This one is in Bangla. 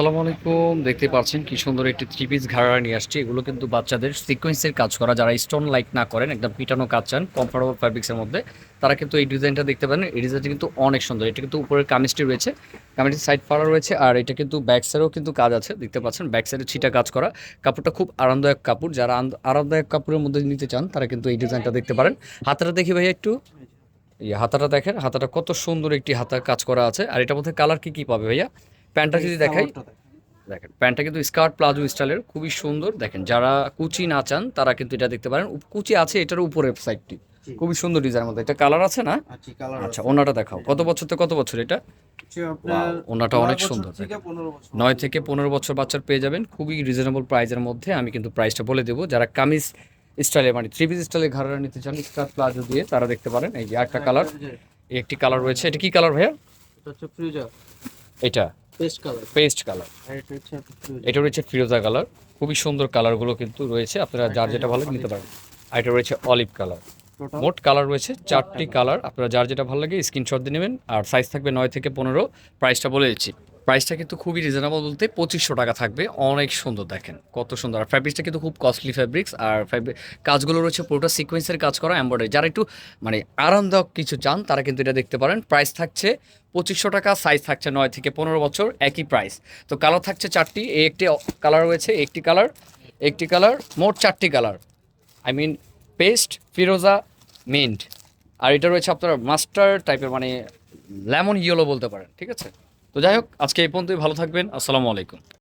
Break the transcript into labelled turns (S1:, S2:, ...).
S1: আসসালামু আলাইকুম। দেখতে পাচ্ছেন কি সুন্দর একটি থ্রি পিস ঘাড়া নিয়ে আসছে। এগুলো কিন্তু বাচ্চাদের সিকোয়েন্সের কাজ করা। যারা স্টোন লাইক না করেন, একদম পিটানো কাজ চান কমফোর্টেবল ফ্যাব্রিক্সের মধ্যে, তারা কিন্তু এই ডিজাইনটা দেখতে পারেন। এই ডিজাইনটা কিন্তু অনেক সুন্দর। এটা কিন্তু উপরের কামিজটি রয়েছে। কামিজটির সাইড পাড়া রয়েছে আর এটা কিন্তু ব্যাক সাইডেও কিন্তু কাজ আছে। দেখতে পাচ্ছেন ব্যাক সাইডে ছিটা কাজ করা। কাপড়টা খুব আরামদায়ক কাপড়। যারা আরামদায়ক কাপড়ের মধ্যে নিতে চান, তারা কিন্তু এই ডিজাইনটা দেখতে পারেন। হাতাটা দেখি ভাইয়া একটু। এই হাতাটা দেখেন। হাতাটা কত সুন্দর একটি হাতার কাজ করা আছে। আর এটার মধ্যে কালার কি কি পাবে ভাইয়া? প্যান্টটা যদি দেখাই। দেখেন। প্যান্টটা কিন্তু স্কার্ট প্লাজো স্টাইলের খুবই সুন্দর। দেখেন যারা কুচি না চান তারা কিন্তু এটা দেখতে পারেন। কুচি আছে এটার উপরের সাইডটি খুবই সুন্দর ডিজাইনের মধ্যে। এটা কালার আছে না?
S2: আচ্ছা কালার
S1: আচ্ছা ওনাটা দেখাও। কত বছর থেকে কত বছর এটা? ওনাটা অনেক সুন্দর নয় থেকে পনেরো বছর বাচ্চার পেয়ে যাবেন। খুবই রিজনেবল প্রাইজের মধ্যে। আমি কিন্তু প্রাইসটা বলে দেবো। যারা কামিজ স্টাইলে মানে থ্রি পিস স্টাইলে ঘাড়া নিতে চান স্কার্ট প্লাজো দিয়ে তারা দেখতে পারেন। এই যে একটা কালার একটি কালার রয়েছে। এটা কি কালার ভাইয়া?
S2: এটা হচ্ছে ফ্রিজার
S1: এটা।
S2: Paste colour.
S1: Paste colour.
S2: এটা
S1: রয়েছে ফিরোজা কালার। খুবই সুন্দর কালারগুলো কিন্তু রয়েছে। আপনারা যার যেটা ভালো নিতে পারেন। আর এটা রয়েছে অলিভ কালার মোট কালার রয়েছে চারটি কালার। আপনারা যার যেটা ভালো লাগে স্ক্রিনশট দিয়ে নেবেন। আর সাইজ থাকবে নয় থেকে পনেরো। প্রাইসটা বলে দিচ্ছি। প্রাইসটা কিন্তু খুবই রিজনেবল বলতে পঁচিশশো টাকা থাকবে। অনেক সুন্দর দেখেন, কত সুন্দর। আর ফ্যাব্রিক্সটা কিন্তু খুব কস্টলি ফ্যাব্রিক্স আর ফ্যাব্রিক কাজগুলো রয়েছে পুরোটা সিকোয়েন্সের কাজ করা এম্বয়ডারি যারা একটু মানে আরামদায়ক কিছু চান, তারা কিন্তু এটা দেখতে পারেন। প্রাইস থাকছে পঁচিশশো টাকা সাইজ থাকছে নয় থেকে পনেরো বছর, একই প্রাইস তো কালার থাকছে চারটি এই একটি কালার রয়েছে, একটি কালার একটি কালার মোট চারটি কালার আই মিন পেস্ট ফিরোজা মিন্ট আর এটা রয়েছে আপনার মাস্টার টাইপের মানে লেমন ইয়েলো বলতে পারেন, ঠিক আছে? তো যাই হোক আজকে এই পর্যন্তই। ভালো থাকবেন। আসসালামু আলাইকুম।